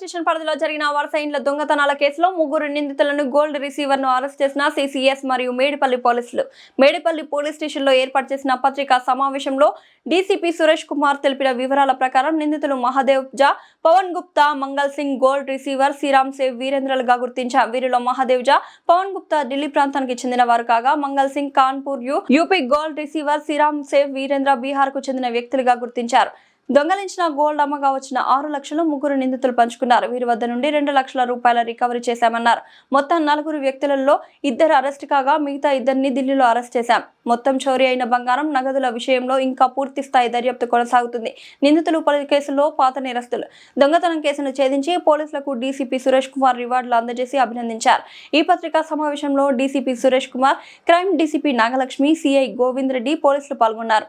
Station పరిధిలో జరిగిన వరుస ఇండ్ల దొంగతనాల కేసులో ముగ్గురు నిందితులను గోల్డ్ రిసీవర్ను అరెస్ట్ చేసిన సిసిఎస్ మరియు మేడిపల్లి పోలీసులు. మేడిపల్లి పోలీస్ స్టేషన్లో ఏర్పాటు చేసిన పత్రికా సమావేశంలో డీసీపీ సురేష్ కుమార్ తెలిపిన వివరాల ప్రకారం నిందితులు మహాదేవ్ జా పవన్ గుప్తా మంగల్ సింగ్ గోల్డ్ రిసీవర్ శ్రీరామ్ సేవ్ వీరేంద్రలుగా గుర్తించారు వీరిలో మహాదేవ్ జా పవన్ గుప్తా ఢిల్లీ ప్రాంతానికి చెందిన వారు కాగా Mangal Singh Kanpur UP gold receiver Sriram Sev Virendra బీహార్కు చెందిన వ్యక్తులుగా గుర్తించారు. దొంగలించిన గోల్డ్ అమ్మగా వచ్చిన ఆరు లక్షలు ముగ్గురు నిందితులు పంచుకున్నారు. వీరి వద్ద నుండి రెండు లక్షల రూపాయల రికవరీ చేశామన్నారు. మొత్తం నలుగురు వ్యక్తులలో ఇద్దరు అరెస్ట్ కాగా మిగతా ఇద్దరిని ఢిల్లీలో అరెస్ట్ చేశాం. మొత్తం చోరీ అయిన బంగారం నగదుల విషయంలో ఇంకా పూర్తి స్థాయి దర్యాప్తు కొనసాగుతుంది. నిందితులు పలు కేసుల్లో పాత నేరస్తులు. దొంగతనం కేసును ఛేదించి పోలీసులకు డీసీపీ సురేష్ కుమార్ రివార్డులు అందజేసి అభినందించారు. ఈ పత్రికా సమావేశంలో DCP Suresh Kumar crime DCP Nagalakshmi CI Govind Reddy పోలీసులు పాల్గొన్నారు.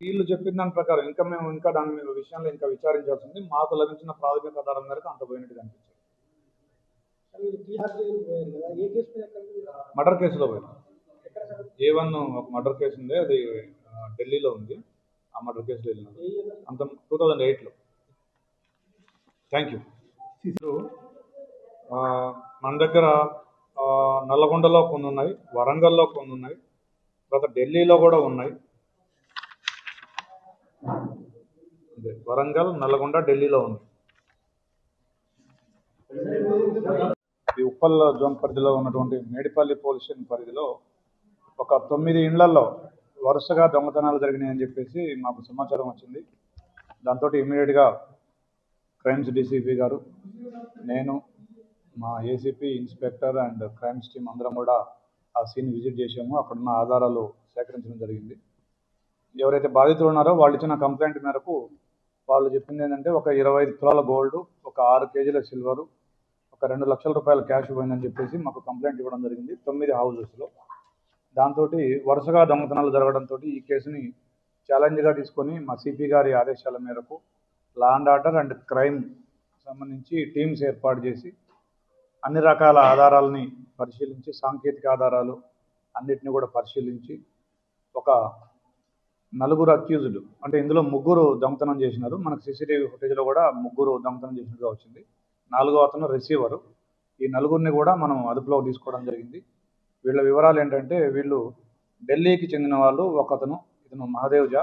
వీళ్ళు చెప్పిన దాని ప్రకారం ఇంకా మేము ఇంకా దాని మీద విషయంలో ఇంకా విచారించాల్సింది. మాకు లభించిన ప్రాథమిక ఆధారం మేరకు అంత పోయినట్టు కనిపించింది. మర్డర్ కేసులో పోయినా. ఏ వన్ ఒక మర్డర్ కేసు ఉంది అది ఢిల్లీలో ఉంది. ఆ మర్డర్ కేసులో వెళ్ళినాం అంత టూ థౌజండ్ ఎయిట్లో. Thank you. మన దగ్గర నల్లగొండలో కొన్ని ఉన్నాయి వరంగల్లో కొన్ని ఉన్నాయి తర్వాత ఢిల్లీలో కూడా ఉన్నాయి అదే వరంగల్ నల్గొండ ఢిల్లీలో ఉంది. ఈ ఉప్పల్ జోన్ పరిధిలో ఉన్నటువంటి మేడిపల్లి పోలీస్ స్టేషన్ పరిధిలో ఒక తొమ్మిది ఇండ్లలో వరుసగా దొంగతనాలు జరిగినాయని చెప్పేసి మాకు సమాచారం వచ్చింది. దాంతో ఇమీడియట్గా క్రైమ్స్ డీసీపీ గారు నేను మా ACP inspector and crimes team అందరం కూడా ఆ సీన్ విజిట్ చేసాము అక్కడున్న ఆధారాలు సేకరించడం జరిగింది. ఎవరైతే బాధితులు ఉన్నారో వాళ్ళు ఇచ్చిన కంప్లైంట్ మేరకు వాళ్ళు చెప్పింది ఏంటంటే ఒక ఇరవై ఐదు తులాల గోల్డ్ ఒక ఆరు కేజీల సిల్వరు ఒక రెండు లక్షల రూపాయల క్యాష్ పోయిందని చెప్పేసి మాకు కంప్లైంట్ ఇవ్వడం జరిగింది తొమ్మిది హౌజెస్లో దాంతో వరుసగా దొంగతనాలు జరగడంతో ఈ కేసుని ఛాలెంజ్గా తీసుకొని మా సిపి గారి ఆదేశాల మేరకు law and order and crime సంబంధించి టీమ్స్ ఏర్పాటు చేసి అన్ని రకాల ఆధారాలని పరిశీలించి సాంకేతిక ఆధారాలు అన్నిటిని కూడా పరిశీలించి ఒక నలుగురు అక్యూజ్డ్ అంటే ఇందులో ముగ్గురు దొంగతనం చేసినారు. మనకు సీసీటీవీ ఫుటేజ్లో కూడా ముగ్గురు దొంగతనం చేసినట్టుగా వచ్చింది. నాలుగో అతను రిసీవరు. ఈ నలుగురిని కూడా మనం అదుపులోకి తీసుకోవడం జరిగింది. వీళ్ళ వివరాలు ఏంటంటే వీళ్ళు ఢిల్లీకి చెందిన వాళ్ళు ఒక అతను ఇతను మహాదేవ్ జా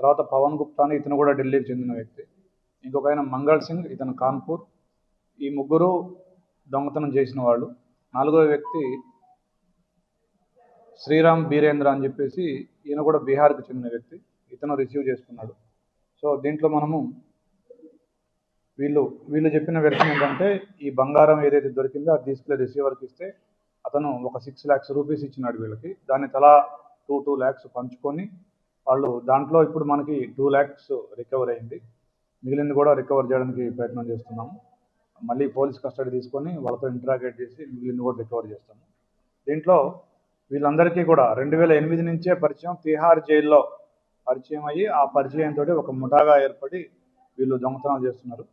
తర్వాత పవన్ గుప్తా అని ఇతను కూడా ఢిల్లీకి చెందిన వ్యక్తి. ఇంకొక ఆయన మంగళ్ సింగ్ ఇతను కాన్పూర్. ఈ ముగ్గురు దొంగతనం చేసిన వాళ్ళు. నాలుగో వ్యక్తి శ్రీరామ్ బీరేంద్ర అని చెప్పేసి ఈయన కూడా బీహార్కి చెందిన వ్యక్తి. ఇతను రిసీవ్ చేసుకున్నాడు. సో దీంట్లో మనము వీళ్ళు వీళ్ళు చెప్పిన వ్యక్తి ఏంటంటే ఈ బంగారం ఏదైతే దొరికిందో అది తీసుకెళ్ళి రిసీవర్కి ఇస్తే అతను ఒక సిక్స్ ల్యాక్స్ రూపీస్ ఇచ్చినాడు వీళ్ళకి. దాన్ని తలా టూ టూ ల్యాక్స్ పంచుకొని వాళ్ళు దాంట్లో ఇప్పుడు మనకి టూ ల్యాక్స్ రికవర్ అయింది. మిగిలింది కూడా రికవర్ చేయడానికి ప్రయత్నం చేస్తున్నాము మళ్ళీ పోలీస్ కస్టడీ తీసుకొని వాళ్ళతో ఇంటరాగేట్ చేసి మిగిలింది కూడా రికవర్ చేస్తాము. దీంట్లో వీళ్ళందరికీ కూడా రెండు వేల ఎనిమిది నుంచే పరిచయం తిహార్ జైల్లో పరిచయం అయ్యి ఆ పరిచయంతో ఒక ముఠాగా ఏర్పడి వీళ్ళు దొంగతనాలు చేస్తున్నారు.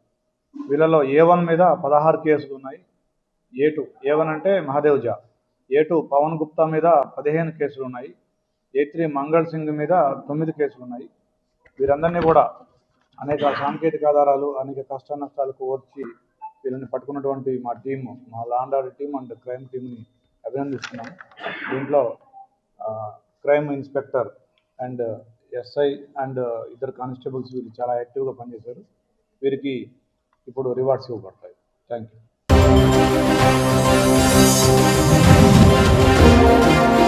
వీళ్ళలో ఏ వన్ మీద పదహారు కేసులు ఉన్నాయి. ఏ టూ ఏ వన్ అంటే మహాదేవ్ జా. ఏ టూ పవన్ గుప్తా మీద పదిహేను కేసులు ఉన్నాయి. ఏ త్రీ మంగళ్ సింగ్ మీద తొమ్మిది కేసులు ఉన్నాయి. వీరందరినీ కూడా అనేక సాంకేతిక ఆధారాలు అనేక కష్ట నష్టాలకు ఓర్చి వీళ్ళని పట్టుకున్నటువంటి మా టీము మా law and order team and crime టీంని అభినందిస్తున్నాము దీంట్లో crime inspector and SI and ఇద్దరు కానిస్టేబుల్స్ వీళ్ళు చాలా యాక్టివ్గా పనిచేశారు. వీరికి ఇప్పుడు రివార్డ్స్ ఇవ్వబడతాయి. Thank you